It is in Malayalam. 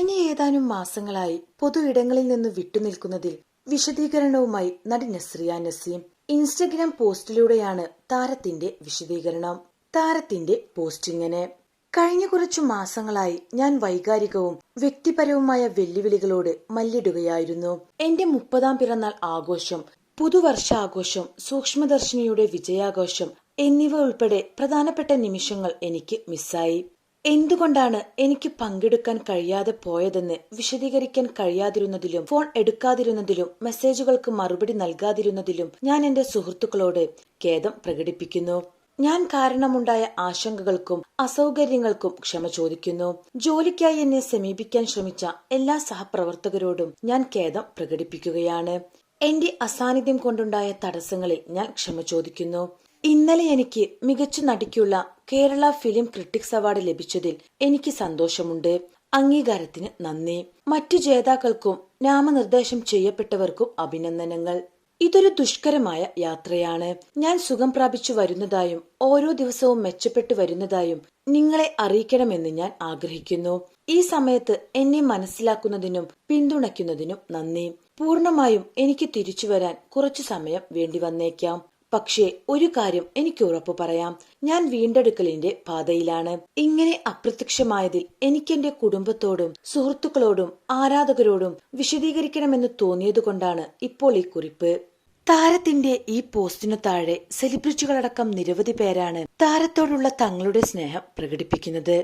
കഴിഞ്ഞ ഏതാനും മാസങ്ങളായി പൊതു ഇടങ്ങളിൽ നിന്ന് വിട്ടുനിൽക്കുന്നതിൽ വിശദീകരണവുമായി നടി നസ്രിയ നസീം. ഇൻസ്റ്റഗ്രാം പോസ്റ്റിലൂടെയാണ് താരത്തിന്റെ വിശദീകരണം. താരത്തിന്റെ പോസ്റ്റിങ്ങനെ. കഴിഞ്ഞ കുറച്ചു മാസങ്ങളായി ഞാൻ വൈകാരികവും വ്യക്തിപരവുമായ വെല്ലുവിളികളോട് മല്ലിടുകയായിരുന്നു. എന്റെ മുപ്പതാം പിറന്നാൾ ആഘോഷം പുതുവർഷാഘോഷം സൂക്ഷ്മദർശിനിയുടെ വിജയാഘോഷം എന്നിവ ഉൾപ്പെടെ പ്രധാനപ്പെട്ട നിമിഷങ്ങൾ എനിക്ക് മിസ്സായി. എന്തുകൊണ്ടാണ് എനിക്ക് പങ്കെടുക്കാൻ കഴിയാതെ പോയതെന്ന് വിശദീകരിക്കാൻ കഴിയാതിരുന്നതിലും ഫോൺ എടുക്കാതിരുന്നതിലും മെസ്സേജുകൾക്ക് മറുപടി നൽകാതിരുന്നതിലും ഞാൻ എന്റെ സുഹൃത്തുക്കളോട് ഖേദം പ്രകടിപ്പിക്കുന്നു. ഞാൻ കാരണമുണ്ടായ ആശങ്കകൾക്കും അസൗകര്യങ്ങൾക്കും ക്ഷമ ചോദിക്കുന്നു. ജോലിക്കായി എന്നെ സമീപിക്കാൻ ശ്രമിച്ച എല്ലാ സഹപ്രവർത്തകരോടും ഞാൻ ഖേദം പ്രകടിപ്പിക്കുകയാണ്. എന്റെ അസാന്നിധ്യം കൊണ്ടുണ്ടായ തടസ്സങ്ങളിൽ ഞാൻ ക്ഷമ ചോദിക്കുന്നു. ഇന്നലെ എനിക്ക് മികച്ച നടിക്കുള്ള കേരള ഫിലിം ക്രിട്ടിക്സ് അവാർഡ് ലഭിച്ചതിൽ എനിക്ക് സന്തോഷമുണ്ട്. അംഗീകാരത്തിന് നന്ദി. മറ്റു ജേതാക്കൾക്കും നാമനിർദ്ദേശം ചെയ്യപ്പെട്ടവർക്കും അഭിനന്ദനങ്ങൾ. ഇതൊരു ദുഷ്കരമായ യാത്രയാണ്. ഞാൻ സുഖം പ്രാപിച്ചു വരുന്നതായും ഓരോ ദിവസവും മെച്ചപ്പെട്ടു വരുന്നതായും നിങ്ങളെ അറിയിക്കണമെന്ന് ഞാൻ ആഗ്രഹിക്കുന്നു. ഈ സമയത്ത് എന്നെ മനസ്സിലാക്കുന്നതിനും പിന്തുണയ്ക്കുന്നതിനും നന്ദി. പൂർണമായും എനിക്ക് തിരിച്ചു വരാൻ കുറച്ചു സമയം വേണ്ടി വന്നേക്കാം. പക്ഷേ ഒരു കാര്യം എനിക്ക് ഉറപ്പു പറയാം. ഞാൻ വീണ്ടെടുക്കലിന്റെ പാതയിലാണ്. ഇങ്ങനെ അപ്രത്യക്ഷമായതിൽ എനിക്കെന്റെ കുടുംബത്തോടും സുഹൃത്തുക്കളോടും ആരാധകരോടും വിശദീകരിക്കണമെന്ന് തോന്നിയതുകൊണ്ടാണ് ഇപ്പോൾ ഈ കുറിപ്പ്. താരത്തിന്റെ ഈ പോസ്റ്റിനു താഴെ സെലിബ്രിറ്റികളടക്കം നിരവധി പേരാണ് താരത്തോടുള്ള തങ്ങളുടെ സ്നേഹം പ്രകടിപ്പിക്കുന്നത്.